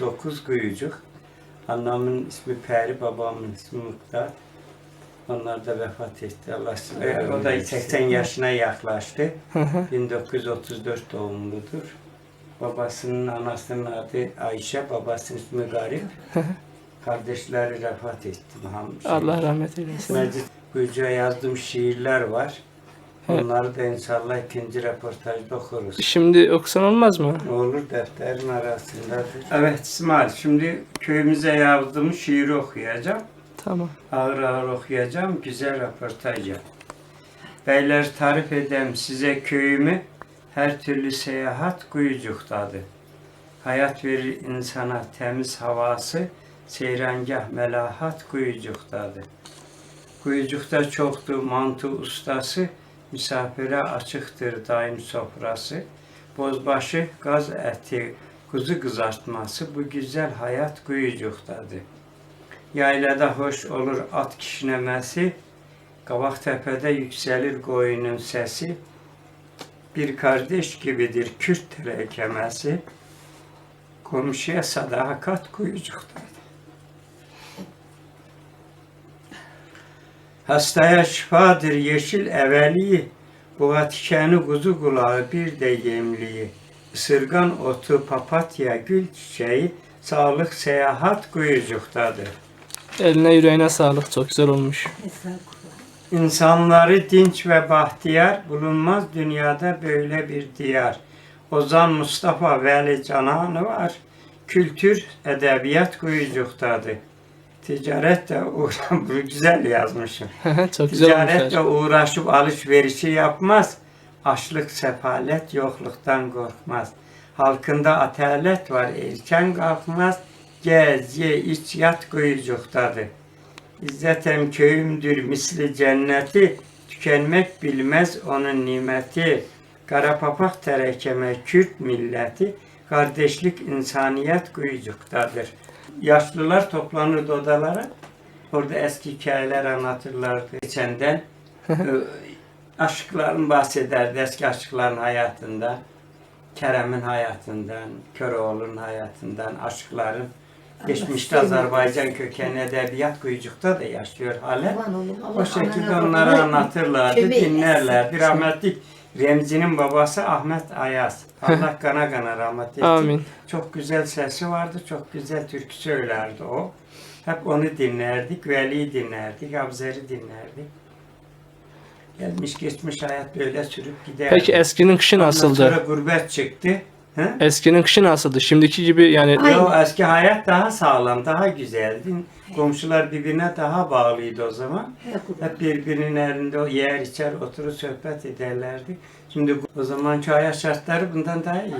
dokuz kuyucuk. Annemin ismi Peri, babamın ismi Muhtar. Onlar da vefat etti. Allah e, o da 80 yaşına yaklaştı. 1934 doğumludur. Babasının anasının adı Ayşe, babasının ismi Garip. Kardeşleri vefat etti. Muhammed. Allah rahmet eylesin. Mecid Gülcü'ye yazdığım şiirler var. Onları da inşallah ikinci röportajda okuruz. Şimdi okusan olmaz mı? Olur defterin arasındadır. Evet İsmail şimdi köyümüze yazdığım şiiri okuyacağım. Tamam. Ağır ağır okuyacağım. Güzel röportaj yap. Beyler tarif edem size köyümü. Her türlü seyahat kuyucuktadır. Hayat verir insana temiz havası. Seyrengah melahat kuyucuktadır. Kuyucukta çoktu mantı ustası. Misafire açıktır daim sofrası. Bozbaşı gaz eti, kuzu kızartması bu güzel hayat kuyucuktadır. Yaylada hoş olur at kişnemesi, Kavaktepe'de yükselir koyunun sesi. Bir kardeş gibidir Kürt telekemesi, komşuya sadakat kuyucuktaydı. Hastaya şifadır yeşil eveliği, Boğa tikeni kuzu kulağı bir de yemliği. Isırgan otu, papatya, gül çiçeği, Sağlık seyahat kuyucuktadır. Eline yüreğine sağlık. Çok güzel olmuş. İnsanları dinç ve bahtiyar bulunmaz dünyada böyle bir diyar. Ozan Mustafa Veli Cananı var. Kültür, edebiyat kuyucuktadır. Ticaretle uğra bu güzel yazmışım. Çok güzel Ticaretle uğraşıp alışverişi yapmaz. Açlık, sefalet, yokluktan korkmaz. Halkında atalet var, erken kalkmaz. Gez, ye, iç, yat kuyucuktadır. İzzetem köyümdür misli cenneti, tükenmek bilmez onun nimeti. Kara papak terekeme Kürt milleti, kardeşlik insaniyet kuyucuktadır. Yaşlılar toplanırdı odalara, orada eski hikayeler anlatırlardı geçenden. Ee, aşıkların bahsederdi, eski aşıkların hayatından. Kerem'in hayatından, Köroğlu'nun hayatından, aşıkların. Geçmişte Azerbaycan kökenli edebiyat kuyucukta da yaşıyor hala. O şekilde onları anlatırlardı, dinlerlerdi. Rahmetli Remzi'nin babası Ahmet Ayaz. Allah kana kana rahmet etsin. Amin. Çok güzel sesi vardı, çok güzel türkü söylerdi o. Hep onu dinlerdik, Veli'yi dinlerdik, Abzer'i dinlerdik. Gelmiş geçmiş hayat böyle sürüp giderdi. Peki eskinin kışı Ondan Sonra nasıldı? gurbet çıktı. Hı? Eskinin kışı nasıldı? Şimdiki gibi yani Ay. Yo, eski hayat daha sağlam, daha güzeldi. Komşular birbirine daha bağlıydı o zaman. Hep birbirinin elinde o yer içer oturup sohbet ederlerdi. Şimdi bu- o zamanki hayat şartları bundan daha iyi.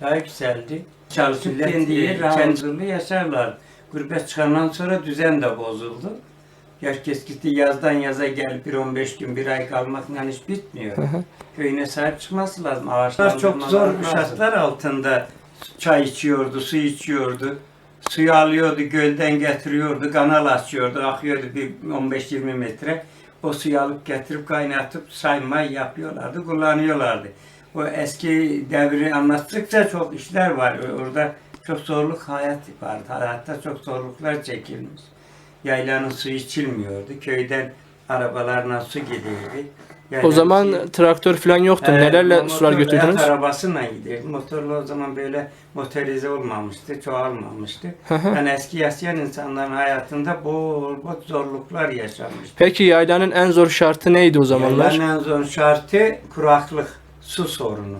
Daha güzeldi. Çalışıp kendi kendi yaşarlar. Gurbet çıkandan sonra düzen de bozuldu. Herkes gitti yazdan yaza gelip bir 15 gün bir ay kalmakla hiç bitmiyor. Köyüne sahip çıkması lazım. Ağaçlar çok zor şartlar altında çay içiyordu, su içiyordu. Suyu alıyordu, gölden getiriyordu, kanal açıyordu, akıyordu bir 15-20 metre. O suyu alıp getirip kaynatıp saymay yapıyorlardı, kullanıyorlardı. O eski devri anlattıkça çok işler var. Orada çok zorluk hayat vardı. Hayatta çok zorluklar çekilmiş. Yaylanın suyu içilmiyordu. Köyden arabalarla su o Yaylanın zaman suyu- traktör falan yoktu. Evet, Nelerle sular götürdünüz? Arabasıyla giderdim. Motorlu o zaman böyle motorize olmamıştı, çoğalmamıştı. yani eski yaşayan insanların hayatında bol bol zorluklar yaşanmıştı. Peki yaylanın en zor şartı neydi o zamanlar? Yani en zor şartı kuraklık, su sorunu.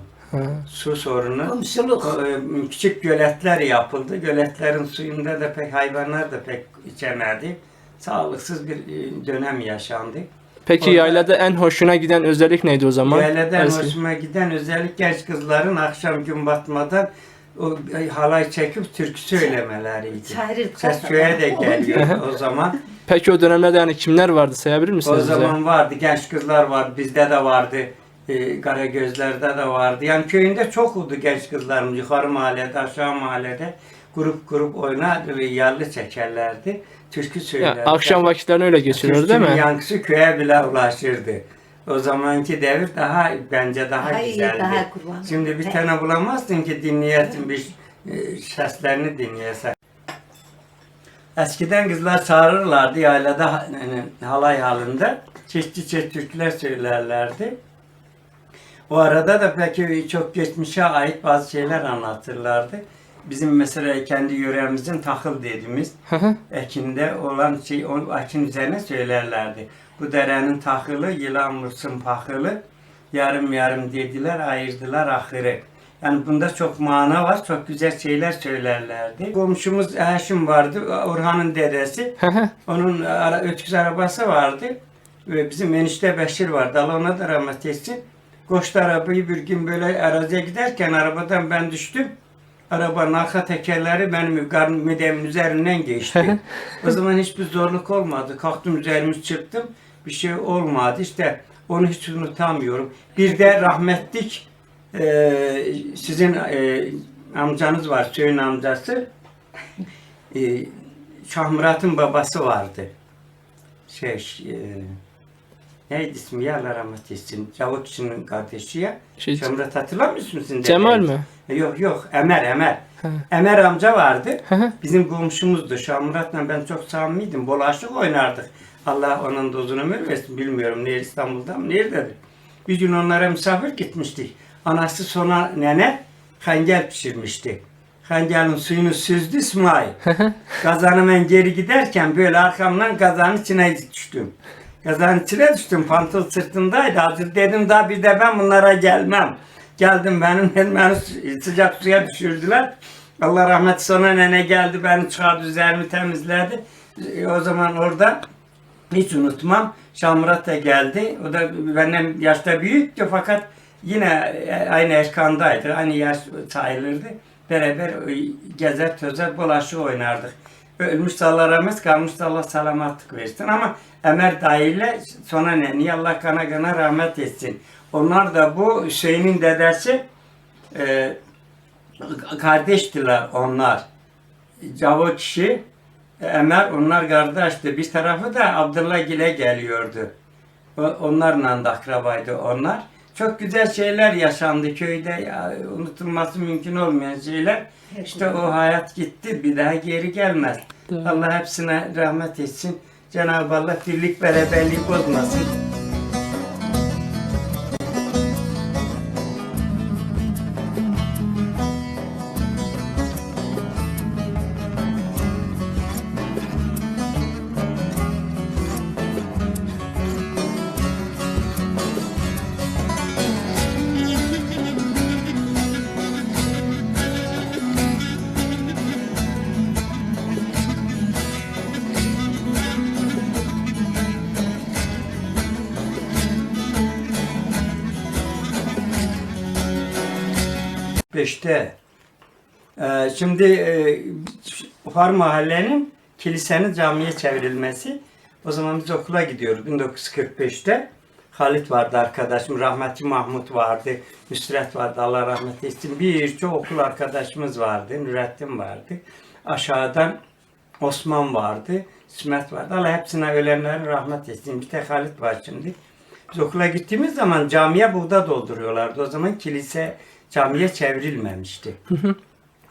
Su sorunu. Komşuluk. E, Küçük göletler yapıldı. Göletlerin suyunda da pek hayvanlar da pek içemedi. Sağlıksız bir e, dönem yaşandı. Peki Orada- yaylada en hoşuna giden özellik neydi o zaman? Yaylada Eski. hoşuma giden özellikle genç kızların akşam gün batmadan o halay çekip türkü söylemeleriydi. Çayır Ses köye de geliyor o zaman. Peki o dönemlerde yani kimler vardı sayabilir misiniz? O bize? zaman vardı genç kızlar vardı bizde de vardı. E, Karagözler'de de vardı. Yani köyünde çok oldu genç kızlarımız. Yukarı mahallede, aşağı mahallede grup grup oynar ve yallı çekerlerdi. Türkü Ya, söylerdi. akşam vakitlerini öyle geçiriyordu değil mi? yankısı köye bile ulaşırdı. O zamanki devir daha bence daha Daha iyi, güzeldi. daha kurban. Şimdi bir tane bulamazsın ki dinleyesin bir e, seslerini dinleyesek. Eskiden kızlar çağırırlardı yaylada yani, halay halinde. Çeşitli çeşitli türküler söylerlerdi. O arada da peki çok geçmişe ait bazı şeyler anlatırlardı. Bizim mesela kendi yöremizin takıl dediğimiz ekinde olan şey o ekin üzerine söylerlerdi. Bu derenin takılı, yılan vursun pakılı, yarım yarım dediler, ayırdılar ahırı. Yani bunda çok mana var, çok güzel şeyler söylerlerdi. Komşumuz Haşim vardı, Orhan'ın dedesi. Onun ara, ötküz arabası vardı. Ve bizim enişte Beşir vardı. Allah ona da rahmet etsin. Koştu arabayı bir gün böyle araziye giderken arabadan ben düştüm. Arabanın arka tekerleri benim midemin üzerinden geçti. o zaman hiçbir zorluk olmadı. Kalktım üzerimi çıktım. Bir şey olmadı. İşte onu hiç unutamıyorum. Bir de rahmetlik e, sizin e, amcanız var, Söyün amcası. E, Şah Murat'ın babası vardı. Şey, e, neydi ismi ya Allah rahmet etsin. Cavukçu'nun kardeşi ya. Şey, Şah Murat hatırlamıyor musun? Cemal mi? Yok yok Emer Emer. Hı. Emer amca vardı. Hı. Bizim komşumuzdu. Şah Murat'la ben çok samimiydim. Bolaşık oynardık. Allah onun da uzun ömür versin. Bilmiyorum nerede İstanbul'da mı nerededir. Bir gün onlara misafir gitmiştik. Anası sona nene hangel pişirmişti. Hangelin suyunu süzdü İsmail. Kazanı ben geri giderken böyle arkamdan kazanın içine düştüm. Kazanın içine düştüm. Pantol sırtımdaydı. Hazır dedim daha bir de ben bunlara gelmem. Geldim benim elmeni sı- sıcak suya düşürdüler. Allah rahmet sonra nene geldi beni çıkardı üzerimi temizledi. E, O zaman orada hiç unutmam. Şamrat da geldi. O da benden yaşta büyüktü fakat yine e, aynı erkandaydı. Aynı yaş sayılırdı. Beraber e, gezer tözer bulaşık oynardık. Ölmüş rahmet kalmış Allah selamatlık versin ama Ömer dayıyla sonra ne? Niye Allah kana kana rahmet etsin. Onlar da bu Hüseyin'in dedesi e, kardeştiler onlar. Cavo kişi Ömer onlar kardeşti. Bir tarafı da Abdullah Gil'e geliyordu. Onlarla da akrabaydı onlar. Çok güzel şeyler yaşandı köyde. Ya, unutulması mümkün olmayan şeyler. İşte o hayat gitti. Bir daha geri gelmez. Doğru. Allah hepsine rahmet etsin. Cenab-ı Allah birlik beraberlik bozmasın. Beşte. Ee, şimdi e, Har mahallenin kilisenin camiye çevrilmesi. O zaman biz okula gidiyoruz 1945'te. Halit vardı arkadaşım, rahmetli Mahmut vardı, Nusret vardı, Allah rahmet etsin. Birçok okul arkadaşımız vardı, Nurettin vardı. Aşağıdan Osman vardı, İsmet vardı. Allah hepsine ölenlerin rahmet etsin. Bir tek Halit var şimdi. Biz okula gittiğimiz zaman camiye buğda dolduruyorlardı. O zaman kilise camiye çevrilmemişti.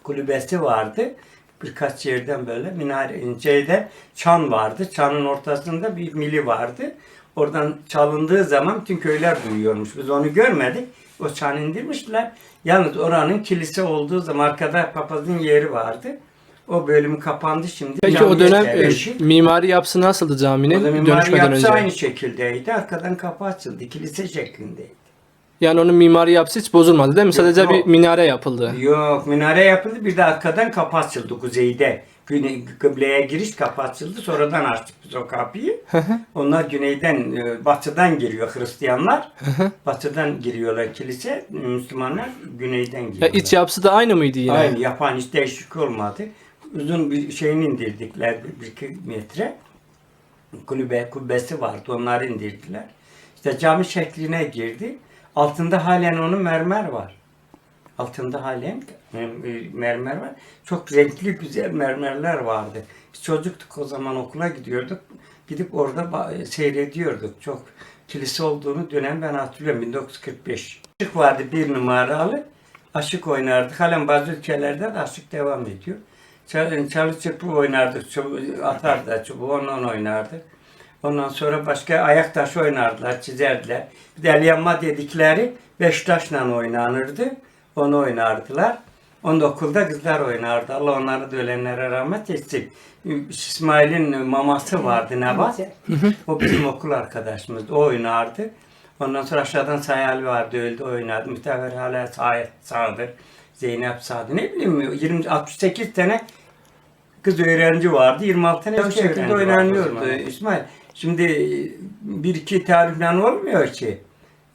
Kulübesi vardı. Birkaç yerden böyle minare şeyde çan vardı. Çanın ortasında bir mili vardı. Oradan çalındığı zaman tüm köyler duyuyormuş. Biz onu görmedik. O çan indirmişler. Yalnız oranın kilise olduğu zaman arkada papazın yeri vardı. O bölüm kapandı şimdi. Peki o dönem çevrildi. mimari yapısı nasıldı O da caminin mimari dönüşmeden yapısı önce? aynı şekildeydi. Arkadan kapı açıldı. Kilise şeklindeydi. Yani onun mimari yapısı hiç bozulmadı değil mi? Sadece yok. bir minare yapıldı. Yok minare yapıldı bir de arkadan kapı açıldı kuzeyde. Güne, kıbleye giriş kapı açıldı. Sonradan açtık biz o kapıyı. Onlar güneyden, e, batıdan giriyor Hristiyanlar. batıdan giriyorlar kilise. Müslümanlar güneyden Ya giriyorlar. iç yapısı da aynı mıydı yine? Aynı yapan hiç değişik olmadı. Uzun bir şeyini indirdikler bir, iki metre. Kulübe, kubbesi vardı onları indirdiler. İşte cami şekline girdi. Altında halen onun mermer var. Altında halen mer- mermer var. Çok renkli güzel mermerler vardı. Biz çocuktuk o zaman okula gidiyorduk. Gidip orada ba- seyrediyorduk. Çok kilise olduğunu dönem ben hatırlıyorum 1945. Işık vardı bir numaralı. Aşık oynardık. Halen bazı ülkelerde de aşık devam ediyor. Çalı, çırpı oynardık. Çubuğu, atardı çubuğu onunla oynardık. Ondan sonra başka ayak taşı oynardılar, çizerdiler. Bir de el yanma dedikleri beş taşla oynanırdı. Onu oynardılar. Onu da okulda kızlar oynardı. Allah onları da ölenlere rahmet etsin. İsmail'in maması vardı Nebat. O bizim okul arkadaşımızdı. O oynardı. Ondan sonra aşağıdan Sayal vardı öldü oynardı. Mütever hala sağ, sağdır. Zeynep sağdı. Ne bileyim 20 68 tane kız öğrenci vardı. 26 tane o şekilde oynanıyordu İsmail. Şimdi bir iki tarifle olmuyor ki.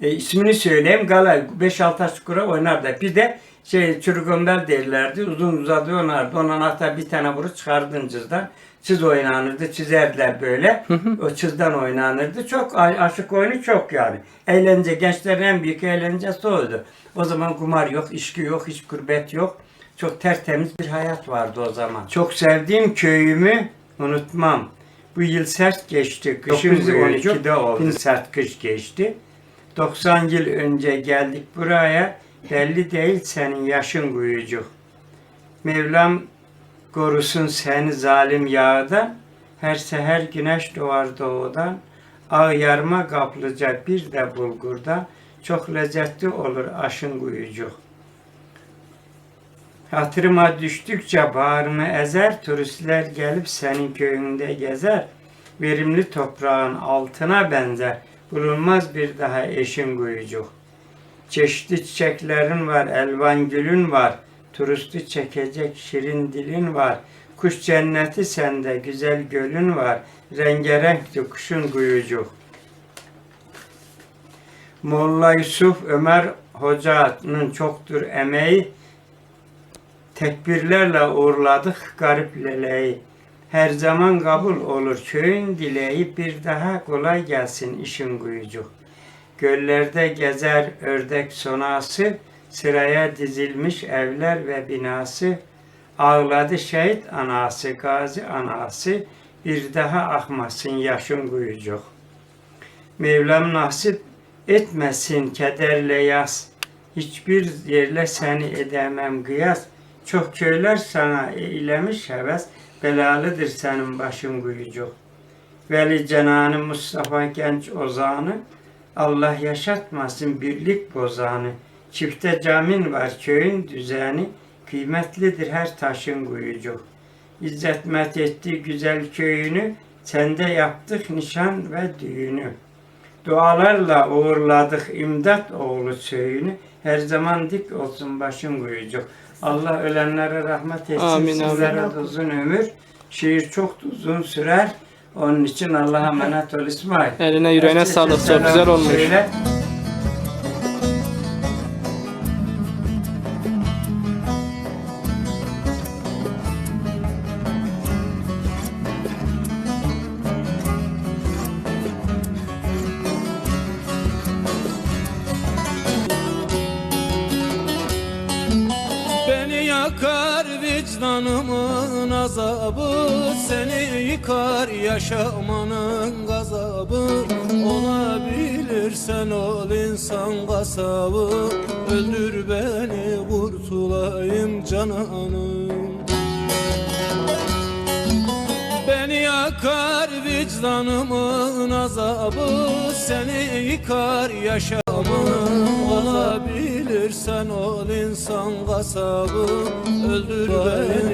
E, ismini söyleyeyim. Gala 5-6 taş kura oynardı. Bir de şey çürügömbel derlerdi. Uzun uzadı oynardı. Ondan hatta bir tane vurup çıkardın cızdan. Çiz oynanırdı. Çizerdiler böyle. o çizden oynanırdı. Çok aşık oyunu çok yani. Eğlence. Gençlerin en büyük eğlencesi oydu. O zaman kumar yok, içki yok, hiç kurbet yok. Çok tertemiz bir hayat vardı o zaman. Çok sevdiğim köyümü unutmam. Bu yıl sert geçti. Kışın 912'de oldu. Sert kış geçti. 90 yıl önce geldik buraya. Belli değil senin yaşın kuyucuk. Mevlam korusun seni zalim yağdan. Her seher güneş doğar doğudan. Ağ yarma kaplıca bir de bulgurda. Çok lezzetli olur aşın kuyucuk. Hatırıma düştükçe bağrımı ezer, turistler gelip senin köyünde gezer. Verimli toprağın altına benzer, bulunmaz bir daha eşin kuyucuk. Çeşitli çiçeklerin var, elvan gülün var, turisti çekecek şirin dilin var. Kuş cenneti sende, güzel gölün var, rengarenk kuşun kuyucuk. Molla Yusuf Ömer Hoca'nın çoktur emeği, Tekbirlerle uğurladık garip leleği. Her zaman kabul olur köyün dileği bir daha kolay gelsin işin kuyucuk. Göllerde gezer ördek sonası, sıraya dizilmiş evler ve binası. Ağladı şehit anası, gazi anası, bir daha akmasın yaşın kuyucuk. Mevlam nasip etmesin kederle yaz. Hiçbir yerle seni edemem kıyas. Çok köyler sana eylemiş heves, belalıdır senin başın kuyucuk. Veli Cenanı Mustafa Genç Ozanı, Allah yaşatmasın birlik bozanı. Çifte camin var köyün düzeni, kıymetlidir her taşın kuyucuk. İzzet met etti güzel köyünü, sende yaptık nişan ve düğünü. Dualarla uğurladık imdat oğlu söyünü. Her zaman dik olsun başın kuyucuk. Allah ölenlere rahmet etsin. Amin, Sizlere amin. uzun ömür. Şiir çok uzun sürer. Onun için Allah'a emanet ol İsmail. Eline yüreğine Herkese sağlık. Çok selam güzel olmuş. söyle. Vicdanımın azabı Seni yıkar yaşamanın gazabı. Olabilirsen ol insan kasabı. Öldür beni kurtulayım cananım Beni yakar vicdanımın azabı. Seni yıkar yaşamın Olabilirsen ol insan kasabı. Öldür beni